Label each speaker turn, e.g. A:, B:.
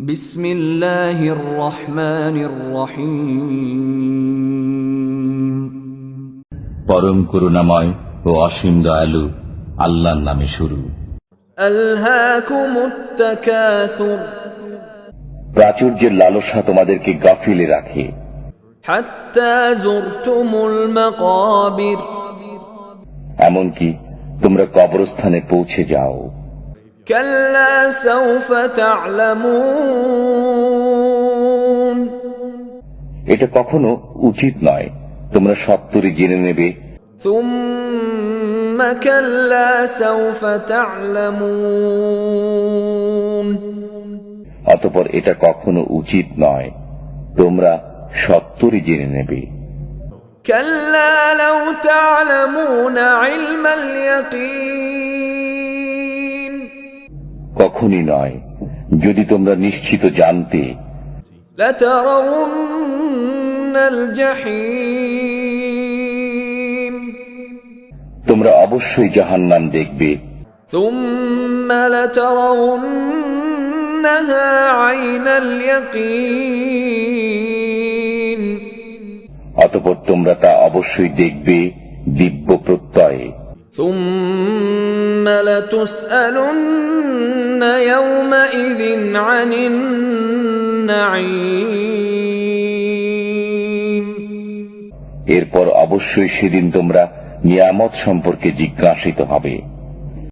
A: বিসমিল্লাহির রহমানির রহিম।
B: পরম করুণাময় ও অসীম দয়ালু আল্লাহর নামে শুরু।
C: প্রাচুর্যের লালসা তোমাদেরকে গাফিলে রাখে। এমনকি তোমরা কবরস্থানে পৌঁছে যাও।
A: كلا سوف تعلمون
C: এটা কখনো উচিত নয় তোমরা সত্তরই জেনে নেবে
A: ثم كلا سوف تعلمون
C: অতপর এটা কখনো উচিত নয় তোমরা সত্তরই জেনে নেবে
A: كلا لو تعلمون علم اليقين
C: কখনই নয়। যদি তোমরা নিশ্চিত জানতে। তোমরা অবশ্যই
A: জাহান নাম দেখবে
C: অতপর তোমরা তা অবশ্যই দেখবে দিব্য প্রত্যয়ে।
A: لتسألن يومئذ عن النعيم
C: এরপর অবশ্যই সেদিন তোমরা নিয়ামত সম্পর্কে জিজ্ঞাসিত হবে